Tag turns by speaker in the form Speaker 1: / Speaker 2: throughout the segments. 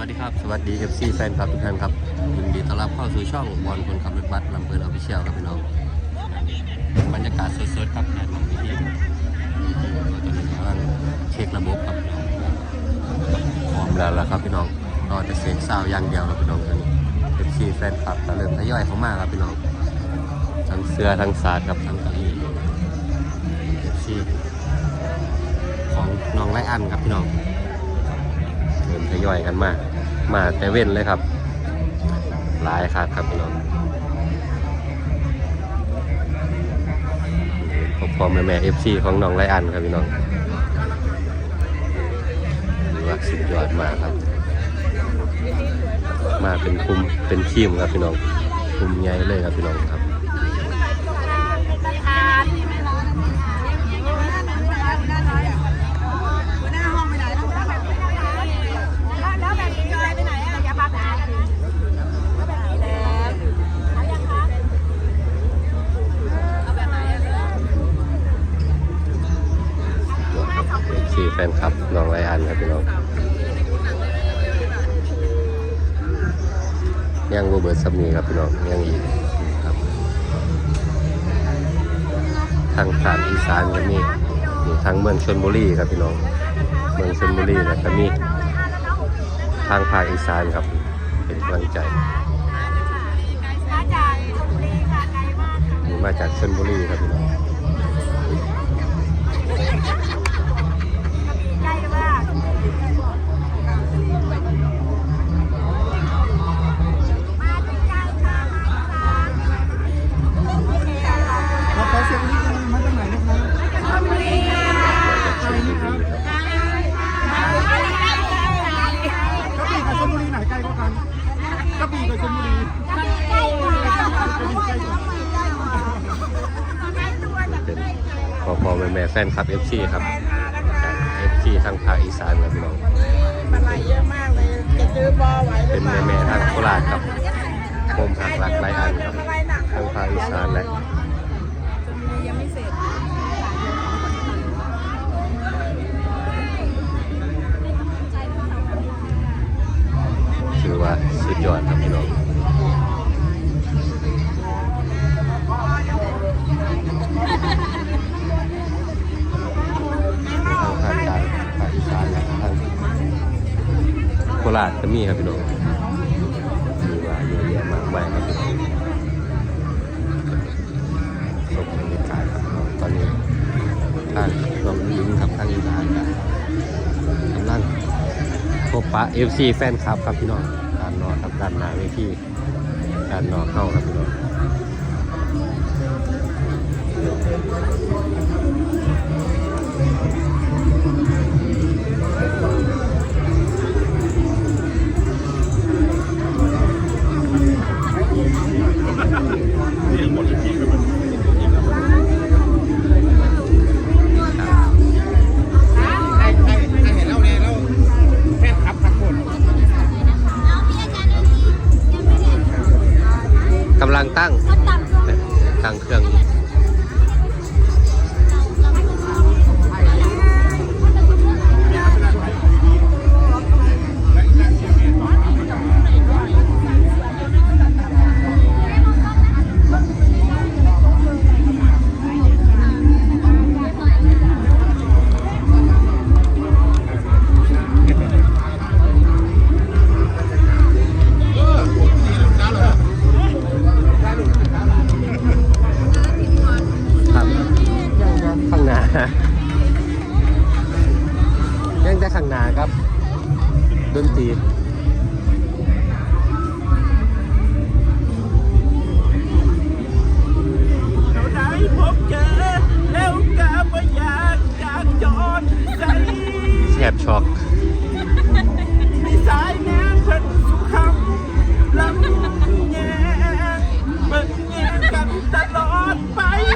Speaker 1: วัสดีครับสวัสดี FC แฟนคลับทุกท่านครับยินดีต้อนรับเข้าสู่ช่องบอลคนขับรถบัสลำเพลินออฟฟิเชียลครับพี่น้องบรรยากาศสดๆครับการลงที่ตอนนี้กำลังเช็คระบบครับพร้อมแล้วล่ะครับพี่น้องรอจะเซ็นซาวด์อย่างเดียวครับพี่น้องตอนนี้ FC แฟนคลับก็เริ่มทยอยเข้ามาครับพี่น้องทั้งเสื้อทั้งสาดครับทั้งเก้าอี้ FC ของน้องไรอันครับพี่น้องเริ่มทยอยกันมาก มาแต่เว้นเลยครับ หลายครับครับพี่น้องพบพร้อมแม่แม่เอฟซีของน้องไรอันครับพี่น้องดูว่าสุดยอดมากครับ มาเป็นคุมเป็นทีมครับพี่น้องคุมใหญ่เลยครับพี่น้องครับ
Speaker 2: ยัง
Speaker 1: โรเบิร์ตซัมนีครับพี่น้องยังอีกครับ ทางภาคอีสานก็มีมีทางเมืองชนบุรีครับพี่น้อง เมืองชนบุรีแล้วก็มีทางภาคอีสานครับ เป็นกำลังใจ
Speaker 2: มาจากชลบุรีค่ะไกลมากค่ะ
Speaker 1: มีมาจากชนบุรีครับพี่น้อง แฟนคลับ FC ครับจาก FC ทางภาคอีสานครับพี่น้อง
Speaker 2: มันมาเยอะมากเลยจะซื้อบอไหวหรื
Speaker 1: เป็
Speaker 2: อนเป
Speaker 1: แม่แม่ทางโคราชครับโคมหักหลักหลายอันครับทางภาคอีสานและ
Speaker 2: ยังไม่เสร็จ
Speaker 1: ถือว่าสุดยอดครับพี่น้อง ราชก็มีครับพี่น้องมีว่าเยอะแยะมากมายครับพี่น้องสมบรรยากาศครับตอนนี้ทางน้องลิงครับทางอีสานครับกำลังพบปะ FC แฟนคลับครับพี่น้องด้านนอกครับด้านหน้าเวทีด้านนอกเข้าครับพี่น้องำลังตั้งตั้งเครื่องอยู่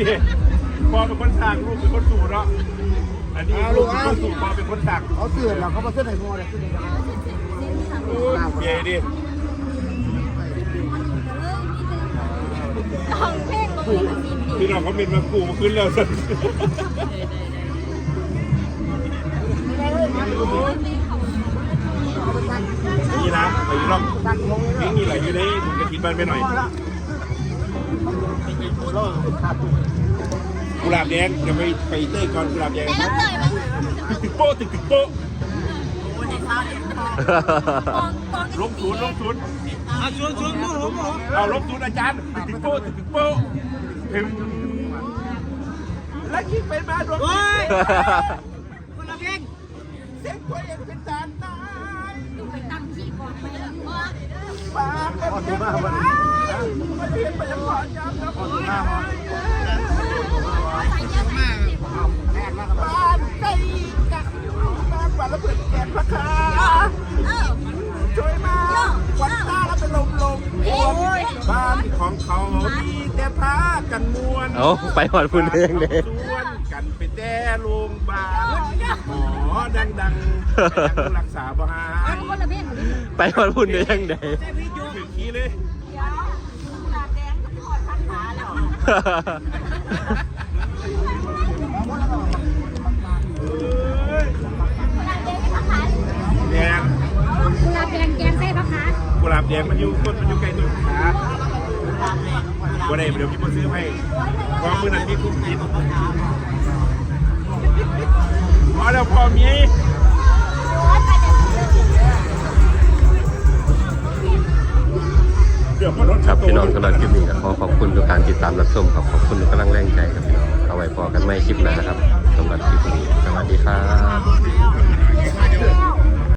Speaker 1: ด็
Speaker 3: พ่อเป็
Speaker 2: น
Speaker 3: คนสร้างลู
Speaker 2: ก
Speaker 3: เป็นคนสูงเนาะอันนี้ลูกเป็นคนสูงพ่อเป็นคนสร้าง
Speaker 4: เขาเสื่อมแล้วเขามาเส้นไหนมัวเลยขึ้นเลยนะครับ
Speaker 3: เย้ดิ
Speaker 2: ลองเพลงลงเพลงมันมีปี
Speaker 3: พี่น้องเขาเม็นมากูมาขึ้นแล้วสันนี่นะไปรอบ
Speaker 4: ตั้งลงเลย
Speaker 3: นี่มีอะไรอยู่ในถุงกระถิ่นบ้านไปหน่อย กุหลาบแดงเดี๋ยวไปไปเต้ยก่อนกุหลาบแดง
Speaker 2: แล้วเตยมั้ง
Speaker 3: ตึกตึกโป๊ะตึกตึกโป๊ะ
Speaker 2: กองกอง
Speaker 3: ลงศูนย์ลงศูนย์เอาลงศูนย์อาจารย์ตึกตึกโป๊ะตึกตึกโป๊ะถึงแล้วคิดเป็นมาดวงคนละเพลงเสียงตัวเองเป็นจานตาย
Speaker 2: ไปตั้งที่ก่อนไปแล้วพ่อ
Speaker 3: ปากเป็นเสียงคนตายมาเรียนไปยังหอดยามครับ
Speaker 2: ใส่เยอะมาก
Speaker 3: บ้านไก่กักบ้านบ้านแล้วเปิดแกนพระคา
Speaker 2: เออ
Speaker 3: ช่วยมาวันหน้าแล้วเป็นลมลมโอ้ยบ้าน ของเขามีแต่พากันมวน
Speaker 1: เอาไปหอดพุ่นเองเด้
Speaker 3: ชวนกันไปแต่โรงพยาบาลหมอดังดังๆรักษาบ่หาย
Speaker 2: คนละเพลง
Speaker 1: ไปหอดพุ่นได้ยังไง
Speaker 3: ถึงขี้เลย
Speaker 2: แล้ว
Speaker 3: เอ้ย
Speaker 2: แดงไม่พักขา
Speaker 3: แดง
Speaker 2: กุหลาบแดงแกงใส่พักขา
Speaker 3: กุหลาบแดงมันอยู่ต้นมันอยู่ใกล้ต้นขาวันไหนเดี๋ยวพี่มาซื้อให้พอมือนั้นมีคุกกินพอแล้วพอมีเดี๋ยวพอรถ
Speaker 1: ครับพี่น้องสำหรับคลิปนี้ก็ขอขอบคุณทุ การติดตามรับชมครับขอบคุณกำลังแรงใจครับพี่น้องเอาไว้พอกันไม่คลิปหน้าครับสำหรับคลิปนี้สวัสดีครับ